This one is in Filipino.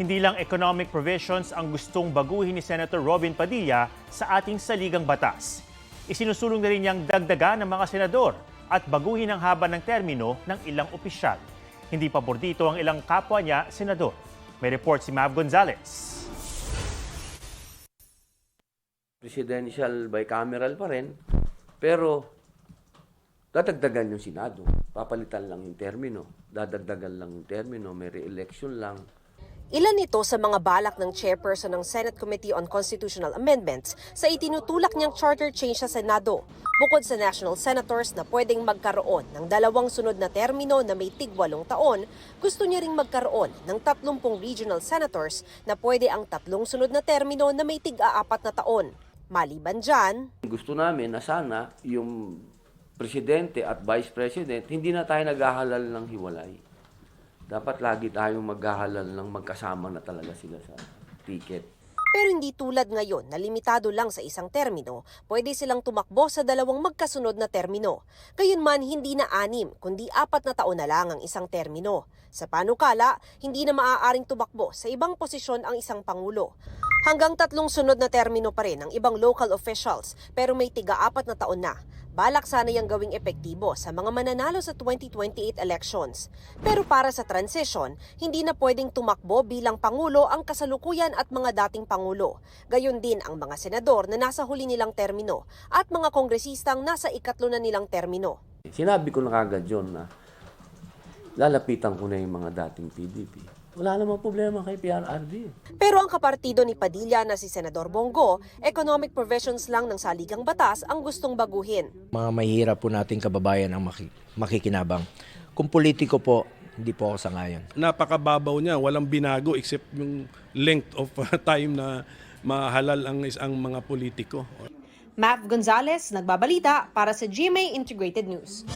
Hindi lang economic provisions ang gustong baguhin ni Senator Robin Padilla sa ating saligang batas. Isinusulong na rin niyang dagdagan ng mga senador at baguhin ang haba ng termino ng ilang opisyal. Hindi pabor dito ang ilang kapwa niya, senador. May report si Mav Gonzalez. presidential bicameral pa rin, pero dadagdagan yung Senado. Papalitan lang yung termino. Dadagdagan lang yung termino. May re-election lang. Ilan ito sa mga balak ng chairperson ng Senate Committee on Constitutional Amendments sa itinutulak niyang charter change sa Senado. Bukod sa national senators na pwedeng magkaroon ng dalawang sunod na termino na may tigwalong taon, gusto niya ring magkaroon ng 30 regional senators na pwede ang tatlong sunod na termino na may tig-aapat na taon. Maliban dyan, Gusto namin na sana yung presidente at vice president, hindi na tayo naghahalal ng hiwalay. Dapat lagi tayong maghahalal ng magkasama na talaga sila sa ticket. Pero hindi tulad ngayon na limitado lang sa isang termino, pwede silang tumakbo sa dalawang magkasunod na termino. Gayunman, hindi na anim, kundi apat na taon na lang ang isang termino. Sa panukala, hindi na maaaring tumakbo sa ibang posisyon ang isang pangulo. Hanggang tatlong sunod na termino pa rin ang ibang local officials, pero may tiga-apat na taon na. Balak sana yung gawing epektibo sa mga mananalo sa 2028 elections. Pero para sa transition, hindi na pwedeng tumakbo bilang Pangulo ang kasalukuyan at mga dating Pangulo. Gayon din ang mga senador na nasa huli nilang termino at mga kongresistang nasa ikatlo na nilang termino. Sinabi ko na kagad yun na lalapitan ko na yung mga dating PDP. Wala namang problema kay PRRD. Pero ang kapartido ni Padilla na si Senador Bongo, economic provisions lang ng saligang batas ang gustong baguhin. mga mahihirap po nating kababayan ang maki- makikinabang. Kung politiko po, hindi po ako sangayon. napakababaw niya, walang binago except yung length of uh, time na mahalal ang isang mga politiko. Matt Gonzalez, nagbabalita para sa GMA Integrated News.